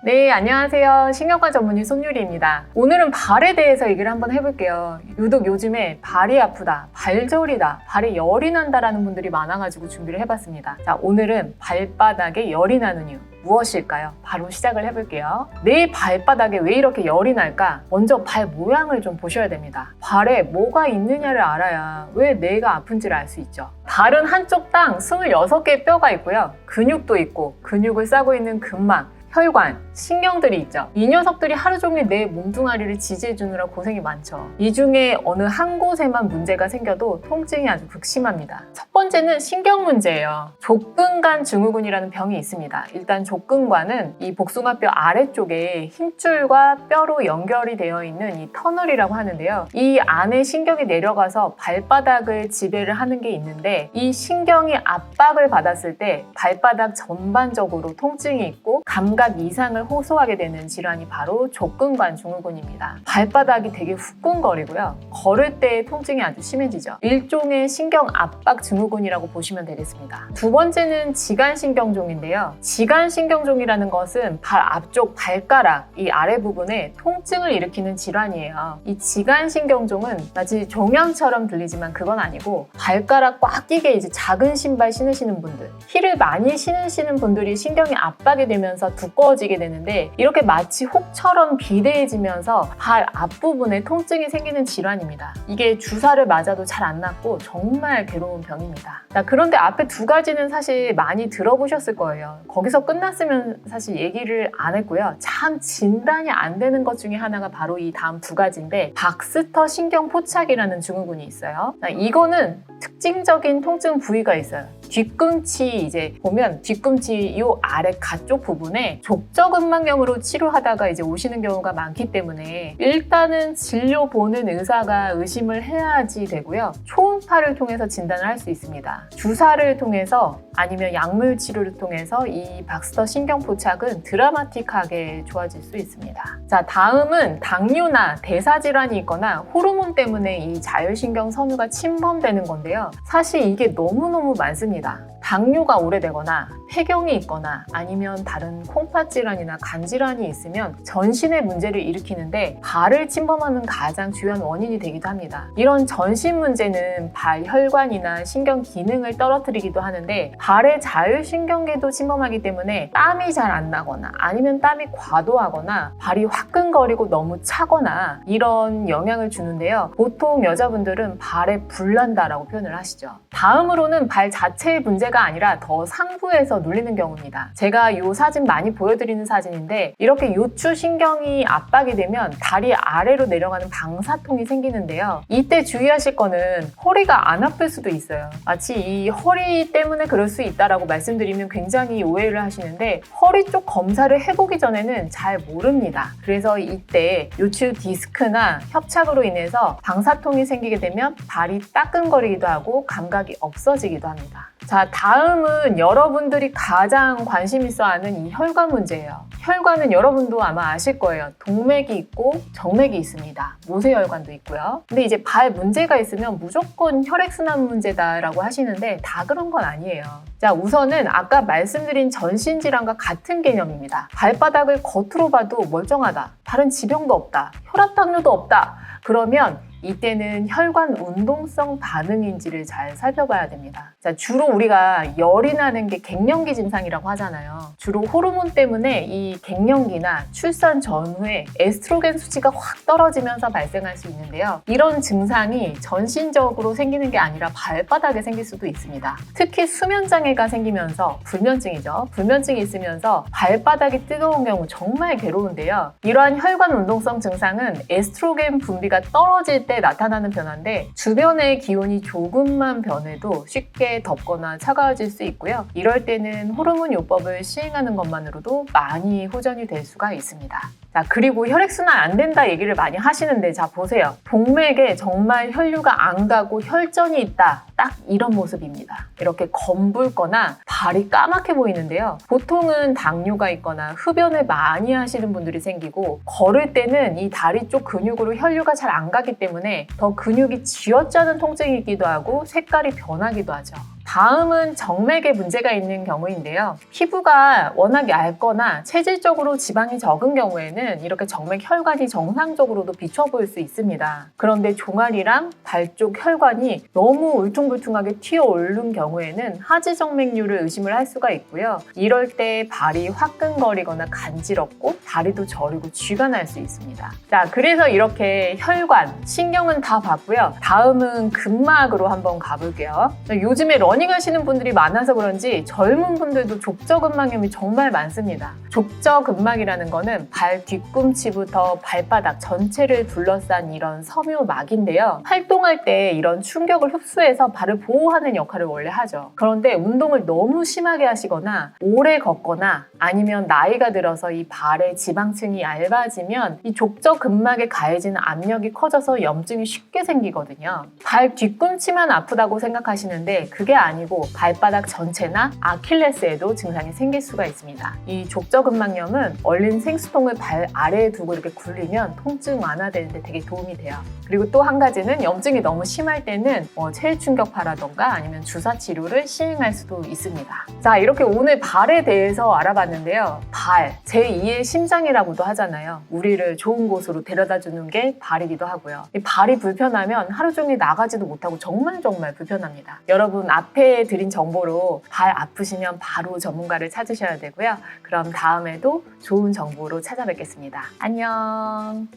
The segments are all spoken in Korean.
네, 안녕하세요. 신경과 전문의 손유리입니다. 오늘은 발에 대해서 얘기를 한번 해볼게요. 유독 요즘에 발이 아프다, 발저리다, 발에 열이 난다라는 분들이 많아가지고 준비를 해봤습니다. 자, 오늘은 발바닥에 열이 나는 이유. 무엇일까요? 바로 시작을 해볼게요. 내 발바닥에 왜 이렇게 열이 날까? 먼저 발 모양을 좀 보셔야 됩니다. 발에 뭐가 있느냐를 알아야 왜 뇌가 아픈지를 알 수 있죠. 발은 한쪽 땅 26개의 뼈가 있고요. 근육도 있고 근육을 싸고 있는 근막, 혈관, 신경들이 있죠. 이 녀석들이 하루 종일 내 몸뚱아리를 지지해주느라 고생이 많죠. 이 중에 어느 한 곳에만 문제가 생겨도 통증이 아주 극심합니다. 첫 번째는 신경 문제예요. 족근간 증후군이라는 병이 있습니다. 일단 족근관은 이 복숭아뼈 아래쪽에 힘줄과 뼈로 연결이 되어 있는 이 터널이라고 하는데요. 이 안에 신경이 내려가서 발바닥을 지배를 하는 게 있는데 이 신경이 압박을 받았을 때 발바닥 전반적으로 통증이 있고 감각 이상을 호소하게 되는 질환이 바로 족근관 증후군입니다. 발바닥이 되게 후끈거리고요. 걸을 때 통증이 아주 심해지죠. 일종의 신경 압박 증후군이라고 보시면 되겠습니다. 두 번째는 지간신경종인데요. 지간신경종이라는 것은 발 앞쪽 발가락 이 아래 부분에 통증을 일으키는 질환이에요. 이 지간신경종은 마치 종양처럼 들리지만 그건 아니고 발가락 꽉 끼게 이제 작은 신발 신으시는 분들, 힐을 많이 신으시는 분들이 신경이 압박이 되면서 두 꺼워지게 되는데 이렇게 마치 혹처럼 비대해지면서 발 앞부분에 통증이 생기는 질환입니다. 이게 주사를 맞아도 잘 안 낫고 정말 괴로운 병입니다. 자, 그런데 앞에 두 가지는 사실 많이 들어보셨을 거예요. 거기서 끝났으면 사실 얘기를 안 했고요. 참 진단이 안 되는 것 중에 하나가 바로 이 다음 두 가지인데 박스터 신경 포착이라는 증후군이 있어요. 자, 이거는 특징적인 통증 부위가 있어요. 뒤꿈치 이제 보면 뒤꿈치 요 아래 가쪽 부분에 족저근막염으로 치료하다가 이제 오시는 경우가 많기 때문에 일단은 진료 보는 의사가 의심을 해야지 되고요. 초음파를 통해서 진단을 할 수 있습니다. 주사를 통해서 아니면 약물 치료를 통해서 이 박스터 신경 포착은 드라마틱하게 좋아질 수 있습니다. 자, 다음은 당뇨나 대사 질환이 있거나 호르몬 때문에 이 자율신경 섬유가 침범되는 건데요. 사실 이게 너무너무 많습니다. 있습니다. 당뇨가 오래되거나 폐경이 있거나 아니면 다른 콩팥 질환이나 간 질환이 있으면 전신에 문제를 일으키는데 발을 침범하는 가장 주요한 원인이 되기도 합니다. 이런 전신 문제는 발 혈관이나 신경 기능을 떨어뜨리기도 하는데 발의 자율신경계도 침범하기 때문에 땀이 잘 안 나거나 아니면 땀이 과도하거나 발이 화끈거리고 너무 차거나 이런 영향을 주는데요. 보통 여자분들은 발에 불난다라고 표현을 하시죠. 다음으로는 발 자체의 문제가 아니라 더 상부에서 눌리는 경우입니다. 제가 이 사진 많이 보여드리는 사진인데 이렇게 요추 신경이 압박이 되면 다리 아래로 내려가는 방사통이 생기는데요. 이때 주의하실 거는 허리가 안 아플 수도 있어요. 마치 이 허리 때문에 그럴 수 있다라고 말씀드리면 굉장히 오해를 하시는데 허리 쪽 검사를 해보기 전에는 잘 모릅니다. 그래서 이때 요추 디스크나 협착으로 인해서 방사통이 생기게 되면 발이 따끔거리기도 하고 감각이 없어지기도 합니다. 자, 다음은 여러분들이 가장 관심 있어 하는 이 혈관 문제예요. 혈관은 여러분도 아마 아실 거예요. 동맥이 있고 정맥이 있습니다. 모세혈관도 있고요. 근데 이제 발 문제가 있으면 무조건 혈액순환 문제다라고 하시는데 다 그런 건 아니에요. 자, 우선은 아까 말씀드린 전신질환과 같은 개념입니다. 발바닥을 겉으로 봐도 멀쩡하다. 다른 지병도 없다. 혈압 당뇨도 없다. 그러면 이때는 혈관 운동성 반응인지를 잘 살펴봐야 됩니다. 자, 주로 우리가 열이 나는 게 갱년기 증상이라고 하잖아요. 주로 호르몬 때문에 이 갱년기나 출산 전후에 에스트로겐 수치가 확 떨어지면서 발생할 수 있는데요. 이런 증상이 전신적으로 생기는 게 아니라 발바닥에 생길 수도 있습니다. 특히 수면 장애가 생기면서 불면증이죠. 불면증이 있으면서 발바닥이 뜨거운 경우 정말 괴로운데요. 이러한 혈관 운동성 증상은 에스트로겐 분비가 떨어질 때 나타나는 변화인데 주변의 기온이 조금만 변해도 쉽게 덥거나 차가워질 수 있고요. 이럴 때는 호르몬 요법을 시행하는 것만으로도 많이 호전이 될 수가 있습니다. 자, 그리고 혈액순환 안 된다 얘기를 많이 하시는데, 자, 보세요. 동맥에 정말 혈류가 안 가고 혈전이 있다. 딱 이런 모습입니다. 이렇게 검붉거나 발이 까맣게 보이는데요. 보통은 당뇨가 있거나 흡연을 많이 하시는 분들이 생기고, 걸을 때는 이 다리 쪽 근육으로 혈류가 잘 안 가기 때문에 더 근육이 쥐어짜는 통증이 있기도 하고 색깔이 변하기도 하죠. 다음은 정맥에 문제가 있는 경우인데요. 피부가 워낙 얇거나 체질적으로 지방이 적은 경우에는 이렇게 정맥 혈관이 정상적으로도 비춰 보일 수 있습니다. 그런데 종아리랑 발 쪽 혈관이 너무 울퉁불퉁하게 튀어 오른 경우에는 하지 정맥류를 의심을 할 수가 있고요. 이럴 때 발이 화끈거리거나 간지럽고 다리도 저리고 쥐가 날 수 있습니다. 자, 그래서 이렇게 혈관, 신경은 다 봤고요. 다음은 근막으로 한번 가볼게요. 요즘에 러닝 하시는 분들이 많아서 그런지 젊은 분들도 족저근막염이 정말 많습니다. 족저근막이라는 거는 발 뒤꿈치부터 발바닥 전체를 둘러싼 이런 섬유막인데요. 활동할 때 이런 충격을 흡수해서 발을 보호하는 역할을 원래 하죠. 그런데 운동을 너무 심하게 하시거나 오래 걷거나 아니면 나이가 들어서 이 발의 지방층이 얇아지면 이 족저근막에 가해지는 압력이 커져서 염증이 쉽게 생기거든요. 발 뒤꿈치만 아프다고 생각하시는데 그게 아니 고 발바닥 전체나 아킬레스에도 증상이 생길 수가 있습니다. 이 족저근막염은 얼린 생수통을 발 아래에 두고 이렇게 굴리면 통증 완화되는데 되게 도움이 돼요. 그리고 또 한 가지는 염증이 너무 심할 때는 뭐 체일 충격파라던가 아니면 주사 치료를 시행할 수도 있습니다. 자, 이렇게 오늘 발에 대해서 알아봤는데요. 발, 제2의 심장이라고도 하잖아요. 우리를 좋은 곳으로 데려다 주는 게 발이기도 하고요. 이 발이 불편하면 하루 종일 나가지도 못하고 정말 정말 불편합니다. 여러분 앞에 드린 정보로 발 아프시면 바로 전문가를 찾으셔야 되고요. 그럼 다음에도 좋은 정보로 찾아뵙겠습니다. 안녕.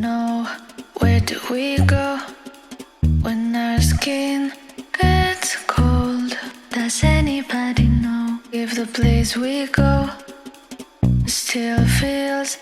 know where do we go when our skin gets cold? Does anybody know if the place we go still feels